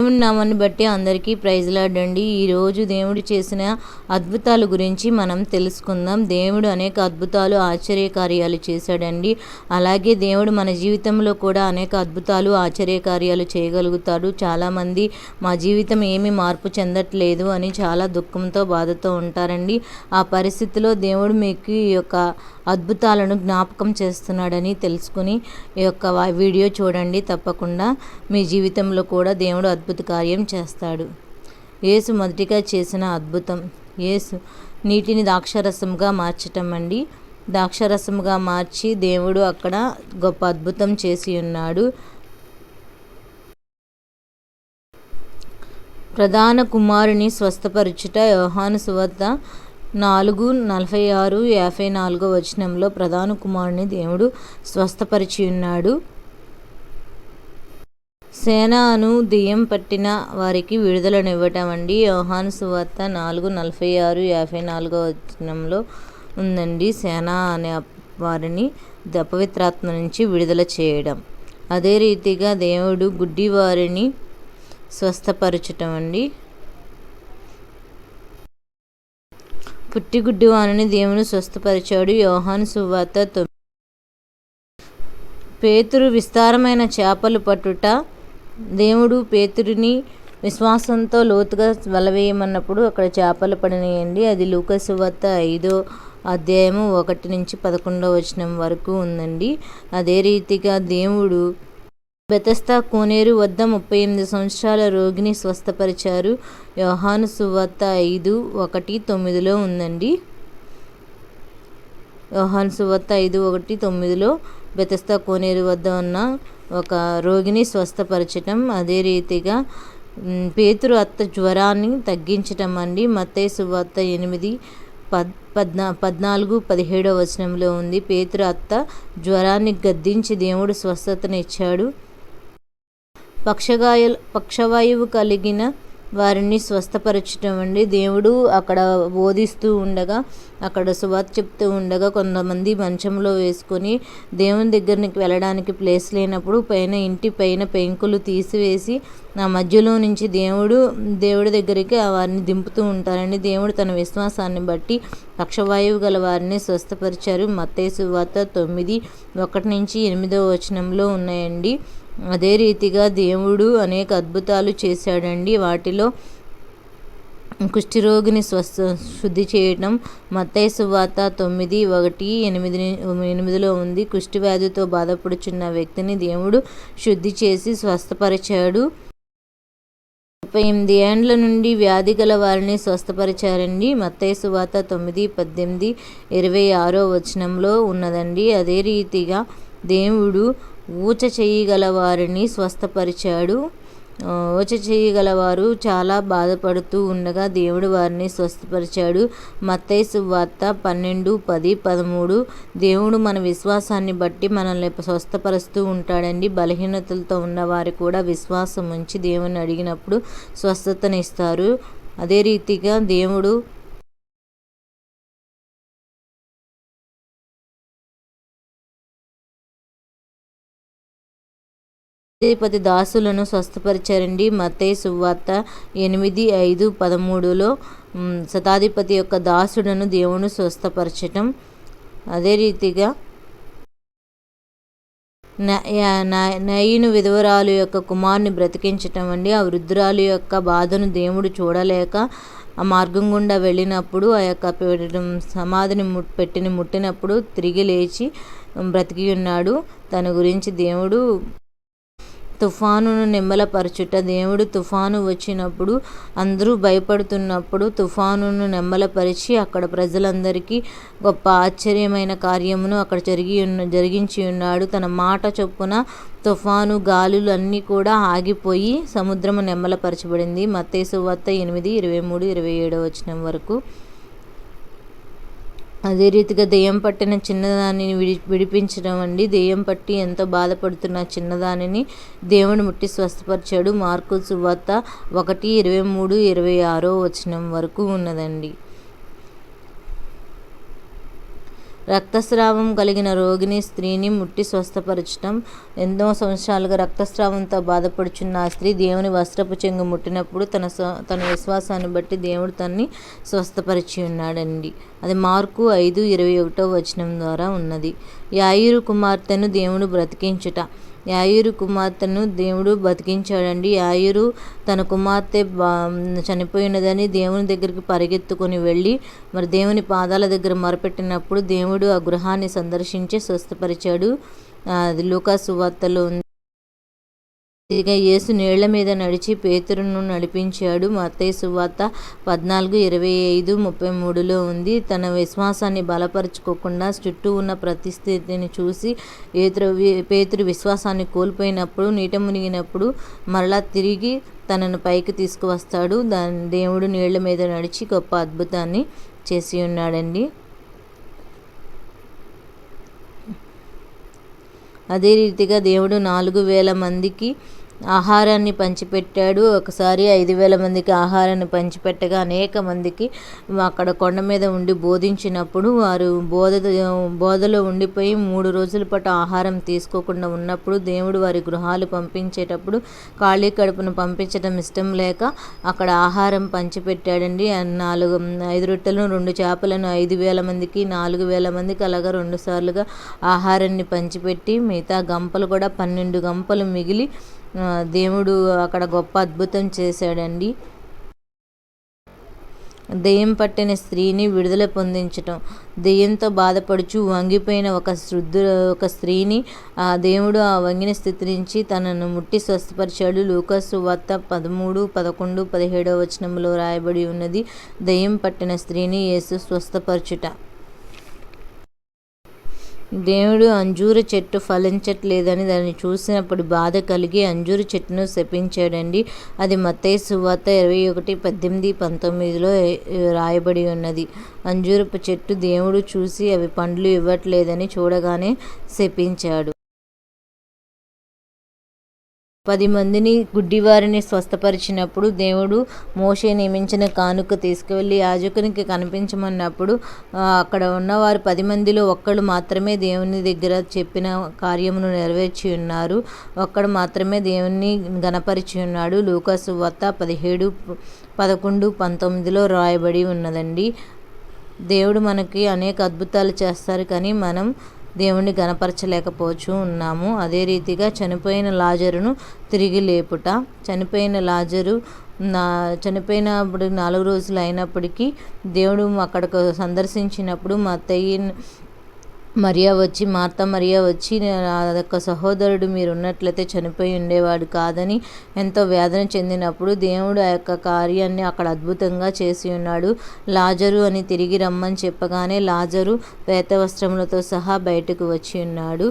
దేవుని నామాన్ని బట్టి అందరికీ ప్రైజ్లాడండి ఈరోజు దేవుడు చేసిన అద్భుతాల గురించి మనం తెలుసుకుందాం. దేవుడు అనేక అద్భుతాలు ఆశ్చర్యకార్యాలు చేశాడండి. అలాగే దేవుడు మన జీవితంలో కూడా అనేక అద్భుతాలు ఆశ్చర్యకార్యాలు చేయగలుగుతాడు. చాలామంది మా జీవితం ఏమీ మార్పు చెందట్లేదు అని చాలా దుఃఖంతో బాధతో ఉంటారండి. ఆ పరిస్థితిలో దేవుడు మీకు ఈ యొక్క అద్భుతాలను జ్ఞాపకం చేస్తున్నాడని తెలుసుకుని ఈ యొక్క వీడియో చూడండి తప్పకుండా. మీ జీవితంలో కూడా దేవుడు అద్భుత కార్యం చేస్తాడు. యేసు మొదటిగా చేసిన అద్భుతం. యేసు నీటిని ద్రాక్షరసంగా మార్చటం అండి ద్రాక్షరసంగా మార్చి దేవుడు అక్కడ గొప్ప అద్భుతం చేసి ఉన్నాడు. ప్రధాన కుమారుని స్వస్థపరచుట యోహాను సువార్త నాలుగు నలభై ఆరు యాభై నాలుగో వచనంలో ప్రధాన కుమారుని దేవుడు స్వస్థపరిచి ఉన్నాడు. సేనాను దెయ్యం పట్టిన వారికి విడుదలనివ్వటం అండి యోహాను సువార్త నాలుగు నలభై ఆరు యాభై నాలుగో వచనంలో ఉందండి. సేనా అనే వారిని అపవిత్రాత్మ నుంచి విడుదల చేయడం. అదే రీతిగా దేవుడు గుడ్డి వారిని స్వస్థపరచటం అండి పుట్టిగుడ్డి వారిని దేవుని స్వస్థపరిచాడు. యోహాను సువార్త తొమ్మిది. పేతురు విస్తారమైన చేపలు పట్టుట దేవుడు పేతురిని విశ్వాసంతో లోతుగా వలవేయమన్నప్పుడు అక్కడ చేపలు పడినాయండి. అది లూకసు వద్ద ఐదో అధ్యాయము ఒకటి నుంచి పదకొండవ వచనం వరకు ఉందండి. అదే రీతిగా దేవుడు బెతస్తా కోనేరు వద్ద ముప్పై ఎనిమిది సంవత్సరాల రోగిని స్వస్థపరిచారు. యోహాను సువార్త ఐదు ఒకటి తొమ్మిదిలో ఉందండి. యోహాను సువార్త ఐదు ఒకటి తొమ్మిదిలో బెతస్తా కోనేరు వద్ద ఉన్న ఒక రోగిని స్వస్థపరచటం అదే రీతిగా పేతురు అత్త జ్వరాన్ని తగ్గించటం అండి. మత్తయి సువార్త ఎనిమిది పద్ పద్నా పద్నాలుగు పదిహేడవ వచనంలో ఉంది. పేతురు అత్త జ్వరాన్ని గద్దించి దేవుడు స్వస్థతనిచ్చాడు. పక్షగాయ పక్షవాయువు కలిగిన వారిని స్వస్థపరచటం అండి. దేవుడు అక్కడ బోధిస్తూ ఉండగా అక్కడ సువార్త చెప్తూ ఉండగా కొంతమంది మంచంలో వేసుకొని దేవుని దగ్గరికి వెళ్ళడానికి ప్లేస్ లేనప్పుడు పైన ఇంటి పైన పెంకులు తీసివేసి ఆ మధ్యలో నుంచి దేవుడు దేవుడి దగ్గరికి ఆ వారిని దింపుతూ ఉంటారండి. దేవుడు తన విశ్వాసాన్ని బట్టి పక్షవాయువు గల వారిని స్వస్థపరిచారు. మత్తే వార్త తొమ్మిది ఒకటి నుంచి ఎనిమిదో వచనంలో ఉన్నాయండి. అదే రీతిగా దేవుడు అనేక అద్భుతాలు చేశాడండి. వాటిలో కుష్ఠిరోగిని స్వస్థ శుద్ధి చేయటం. మత్తైసు సువార్త తొమ్మిది ఒకటి ఎనిమిది ఎనిమిదిలో ఉంది. కుష్టి వ్యాధితో బాధపడుచున్న వ్యక్తిని దేవుడు శుద్ధి చేసి స్వస్థపరిచాడు. ముప్పై ఎనిమిది ఏండ్ల నుండి వ్యాధి గల వారిని స్వస్థపరిచారండి. మత్తైసు సువార్త తొమ్మిది పద్దెనిమిది ఇరవై ఆరో వచనంలో ఉన్నదండి. అదే రీతిగా దేవుడు ఊచ చేయగల వారిని స్వస్థపరిచాడు ఊచ చేయగలవారు చాలా బాధపడుతూ ఉండగా దేవుడు వారిని స్వస్థపరిచాడు. మత్తయి సువార్త పన్నెండు పది పదమూడు. దేవుడు మన విశ్వాసాన్ని బట్టి మనల్ని స్వస్థపరుస్తూ ఉంటాడండి. బలహీనతలతో ఉన్నవారు కూడా విశ్వాసం ఉంచి దేవుని అడిగినప్పుడు స్వస్థతనిస్తారు. అదే రీతిగా దేవుడు అధిపతి దాసులను స్వస్థపరిచారండి. మత్తయి సువార్త ఎనిమిది ఐదు పదమూడులో శతాధిపతి యొక్క దాసుడను దేవుడు స్వస్థపరచటం. అదే రీతిగా న- నయీను విధవరాలు యొక్క కుమారుని బ్రతికించటం అండి. ఆ వృద్ధురాలు యొక్క బాధను దేవుడు చూడలేక ఆ మార్గం గుండా వెళ్ళినప్పుడు ఆ యొక్క పెట్టడం సమాధిని ముట్ పెట్టిని ముట్టినప్పుడు తిరిగి లేచి బ్రతికి ఉన్నాడు. తన గురించి దేవుడు తుఫానును నెమ్మలపరచుట. దేవుడు తుఫాను వచ్చినప్పుడు అందరూ భయపడుతున్నప్పుడు తుఫానును నెమ్మలపరిచి అక్కడ ప్రజలందరికీ గొప్ప ఆశ్చర్యమైన కార్యమును అక్కడ జరిగి ఉన్న జరిగించి ఉన్నాడు. తన మాట చొప్పున తుఫాను గాలులు అన్నీ కూడా ఆగిపోయి సముద్రము నెమ్మలపరచబడింది. మత్తేసు వార్త ఎనిమిది ఇరవై మూడు ఇరవై ఏడో వచనం వరకు. అదే రీతిగా దెయ్యం పట్టిన చిన్నదానిని విడి విడిపించడం అండి. దెయ్యం పట్టి ఎంతో బాధపడుతున్న చిన్నదానిని దేవుడు ముట్టి స్వస్థపరిచాడు. మార్కు సువార్త ఒకటి ఇరవై మూడు ఇరవై ఆరో వచనం వరకు ఉన్నదండి. రక్తస్రావం కలిగిన రోగిని స్త్రీని ముట్టి స్వస్థపరచటం. ఎన్నో సంవత్సరాలుగా రక్తస్రావంతో బాధపడుచున్న ఆ స్త్రీ దేవుని వస్త్రపు చెంగు ముట్టినప్పుడు తన తన విశ్వాసాన్ని బట్టి దేవుడు తన్ని స్వస్థపరిచి ఉన్నాడండి. అది మార్కు ఐదు ఇరవై ఒకటో వచనం ద్వారా ఉన్నది. యాయిరు కుమార్తెను దేవుడు బ్రతికించుట. యాయూరు కుమార్తెను దేవుడు బతికించాడండి. యాయూరు తన కుమార్తె చనిపోయినదని దేవుని దగ్గరికి పరిగెత్తుకొని వెళ్ళి మరి దేవుని పాదాల దగ్గర మొరపెట్టినప్పుడు దేవుడు ఆ గృహాన్ని సందర్శించి స్వస్థపరిచాడు. అది లూకాసు వార్తలో ఉంది. ఇదిగా యేసు నీళ్ళ మీద నడిచి పేతురును నడిపించాడు. మత్తయి సువార్త పద్నాలుగు ఇరవై ఐదు ముప్పై మూడులో ఉంది. తన విశ్వాసాన్ని బలపరుచుకోకుండా చుట్టూ ఉన్న ప్రతిస్థితిని చూసి ఏతురు పేతురు విశ్వాసాన్ని కోల్పోయినప్పుడు నీట మునిగినప్పుడు మరలా తిరిగి తనను పైకి తీసుకువస్తాడు. దాని దేవుడు నీళ్ళ మీద నడిచి గొప్ప అద్భుతాన్ని చేసి ఉన్నాడండి. అదే రీతిగా దేవుడు నాలుగు వేల మందికి ఆహారాన్ని పంచిపెట్టాడు. ఒకసారి ఐదు వేల మందికి ఆహారాన్ని పంచిపెట్టగా అనేక మందికి అక్కడ కొండ మీద ఉండి బోధించినప్పుడు వారు బోధ బోధలో ఉండిపోయి మూడు రోజుల పాటు ఆహారం తీసుకోకుండా ఉన్నప్పుడు దేవుడు వారి గృహాలు పంపించేటప్పుడు ఖాళీ కడుపును పంపించడం ఇష్టం లేక అక్కడ ఆహారం పంచిపెట్టాడండి. నాలుగు ఐదు రొట్టెలను రెండు చేపలను ఐదు వేల మందికి నాలుగు వేల మందికి అలాగా రెండు సార్లుగా ఆహారాన్ని పంచిపెట్టి మిగతా గంపలు కూడా పన్నెండు గంపలు మిగిలి దేవుడు అక్కడ గొప్ప అద్భుతం చేశాడండి. దెయ్యం పట్టిన స్త్రీని విడుదల పొందించటం. దెయ్యంతో బాధపడుచు వంగిపోయిన ఒక శుద్ధు ఒక స్త్రీని ఆ దేవుడు ఆ వంగిన స్థితి నుంచి తనను ముట్టి స్వస్థపరిచాడు. లూకసు వార్త పదమూడు పదకొండు పదిహేడవ వచనంలో రాయబడి ఉన్నది. దెయ్యం పట్టిన స్త్రీని యేసు స్వస్థపరచుట. దేవుడు అంజూర చెట్టు ఫలించట్లేదని దాన్ని చూసినప్పుడు బాధ కలిగి అంజూరు చెట్టును శపించాడండి. అది మత్తయి సువార్త ఇరవై ఒకటి పద్దెనిమిది పంతొమ్మిదిలో రాయబడి ఉన్నది. అంజూరపు చెట్టు దేవుడు చూసి అవి పండ్లు ఇవ్వట్లేదని చూడగానే శపించాడు. పది మందిని గుడ్డివారిని స్వస్థపరిచినప్పుడు దేవుడు మోషే నియమించిన కానుక తీసుకువెళ్ళి యాజకునికి కనిపించమన్నప్పుడు అక్కడ ఉన్నవారు పది మందిలో ఒక్కడు మాత్రమే దేవుని దగ్గర చెప్పిన కార్యమును నెరవేర్చి ఉన్నారు. ఒక్కడు మాత్రమే దేవుని గణపరిచి ఉన్నాడు. లూకాసు వత్త పదిహేడు పదకొండు పంతొమ్మిదిలో రాయబడి ఉన్నదండి. దేవుడు మనకి అనేక అద్భుతాలు చేస్తారు కానీ మనం దేవుణ్ణి గనపరచలేకపోవచ్చు ఉన్నాము. అదే రీతిగా చనిపోయిన లాజరును తిరిగి లేపుట. చనిపోయిన లాజరు నా చనిపోయినప్పుడు నాలుగు రోజులు అయినప్పటికీ దేవుడు అక్కడికి సందర్శించినప్పుడు మా అత్తయ్య మరియా వచ్చి మార్త మరియా వచ్చి యొక్క సహోదరుడు మీరు ఉన్నట్లయితే చనిపోయి ఉండేవాడు కాదని ఎంతో వేదన చెందినప్పుడు దేవుడు ఆ యొక్క కార్యాన్ని అక్కడ అద్భుతంగా చేసి ఉన్నాడు. లాజరు అని తిరిగి రమ్మని చెప్పగానే లాజరు వేత వస్త్రములతో సహా బయటకు వచ్చి ఉన్నాడు.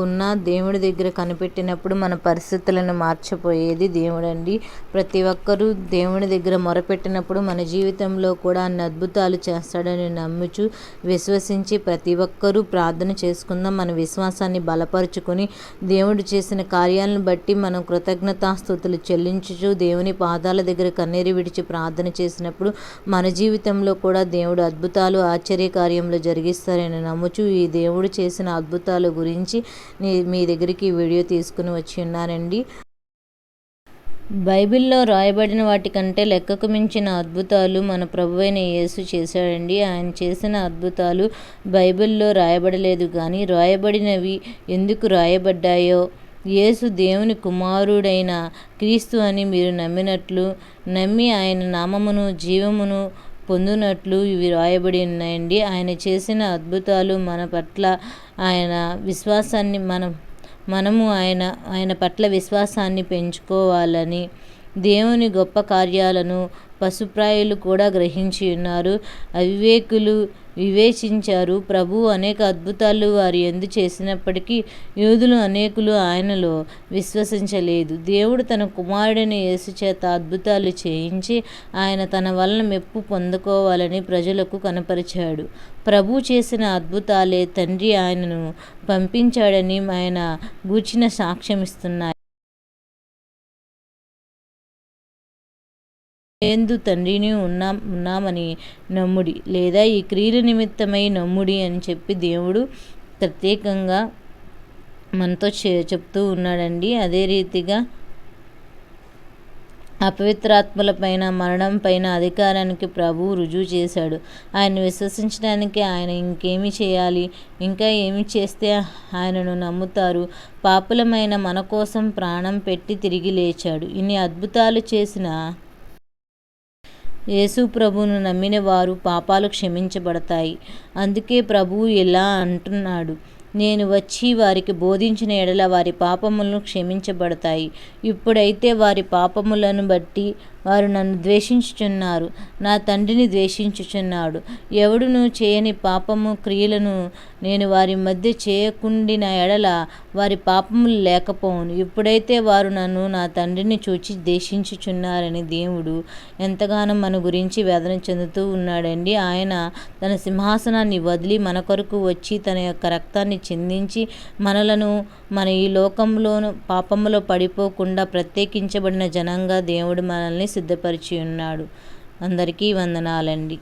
ఉన్న దేవుడి దగ్గర కనిపెట్టినప్పుడు మన పరిస్థితులను మార్చపోయేది దేవుడండి. ప్రతి ఒక్కరూ దేవుడి దగ్గర మొరపెట్టినప్పుడు మన జీవితంలో కూడా అన్ని అద్భుతాలు చేస్తాడని నమ్ముచు విశ్వసించి ప్రతి ఒక్కరూ ప్రార్థన చేసుకుందాం. మన విశ్వాసాన్ని బలపరుచుకొని దేవుడు చేసిన కార్యాలను బట్టి మనం కృతజ్ఞతాస్థుతులు చెల్లించుచు దేవుని పాదాల దగ్గర కన్నీరు విడిచి ప్రార్థన చేసినప్పుడు మన జీవితంలో కూడా దేవుడు అద్భుతాలు ఆశ్చర్య కార్యంలో జరిగిస్తారని నమ్ముచు ఈ దేవుడు చేసిన అద్భుతాల గురించి మీ దగ్గరికి వీడియో తీసుకుని వచ్చి ఉన్నానండి బైబిల్లో రాయబడిన వాటికంటే లెక్కకు మించిన అద్భుతాలు మన ప్రభు అయిన యేసు చేశాడండి. ఆయన చేసిన అద్భుతాలు బైబిల్లో రాయబడలేదు కానీ రాయబడినవి ఎందుకు రాయబడ్డాయో? యేసు దేవుని కుమారుడైన క్రీస్తు అని మీరు నమ్మినట్లు నమ్మి ఆయన నామమును జీవమును పొందినట్లు ఇవి రాయబడి ఉన్నాయండి. ఆయన చేసిన అద్భుతాలు మన పట్ల ఆయన విశ్వాసాన్ని మనం మనము ఆయన ఆయన పట్ల విశ్వాసాన్ని పెంచుకోవాలని దేవుని గొప్ప కార్యాలను పశుప్రాయులు కూడా గ్రహించి ఉన్నారు. అవివేకులు వివేచించారు. ప్రభు అనేక అద్భుతాలు వారి ఎందు చేసినప్పటికీ యూదులు అనేకులు ఆయనలో విశ్వసించలేదు. దేవుడు తన కుమారుడిని యేసు చేత అద్భుతాలు చేయించి ఆయన తన వలన మెప్పు పొందుకోవాలని ప్రజలకు కనపరిచాడు. ప్రభు చేసిన అద్భుతాలే తండ్రి ఆయనను పంపించాడని ఆయన గూర్చిన సాక్ష్యమిస్తున్నాయి ఇస్తున్నాయి ఎందు తండ్రిని ఉన్నా ఉన్నామని నమ్ముడి లేదా ఈ క్రియల నిమిత్తమై నమ్ముడి అని చెప్పి దేవుడు ప్రత్యేకంగా మనతో చెప్తూ ఉన్నాడండి. అదే రీతిగా అపవిత్రాత్మల పైన మరణం పైన అధికారానికి ప్రభువు రుజువు చేశాడు. ఆయన విశ్వసించడానికి ఆయన ఇంకేమి చేయాలి? ఇంకా ఏమి చేస్తే ఆయనను నమ్ముతారు? పాపులమైన మన కోసం ప్రాణం పెట్టి తిరిగి లేచాడు. ఇన్ని అద్భుతాలు చేసిన యేసు ప్రభువును నమ్మిన వారు పాపాలు క్షమించబడతాయి. అందుకే ప్రభువు ఇలా అంటున్నాడు. నేను వచ్చి వారికి బోధించిన ఎడల వారి పాపములను క్షమించబడతాయి. ఇప్పుడైతే వారి పాపములను బట్టి వారు నన్ను ద్వేషించుచున్నారు. నా తండ్రిని ద్వేషించుచున్నాడు. ఎవడును చేయని పాపము క్రియలను నేను వారి మధ్య చేయకుండిన ఎడల వారి పాపములు లేకపోవును. ఇప్పుడైతే వారు నన్ను నా తండ్రిని చూచి ద్వేషించుచున్నారని దేవుడు ఎంతగానో మన గురించి వేదన చెందుతూ ఉన్నాడండి. ఆయన తన సింహాసనాన్ని వదిలి మన కొరకు వచ్చి తన యొక్క రక్తాన్ని చిందించి మనలను మన ఈ లోకంలోను పాపములో పడిపోకుండా ప్రత్యేకించబడిన జనంగా దేవుడు మనల్ని సిద్ధపరిచి ఉన్నాడు. అందరికీ వందనాలండి.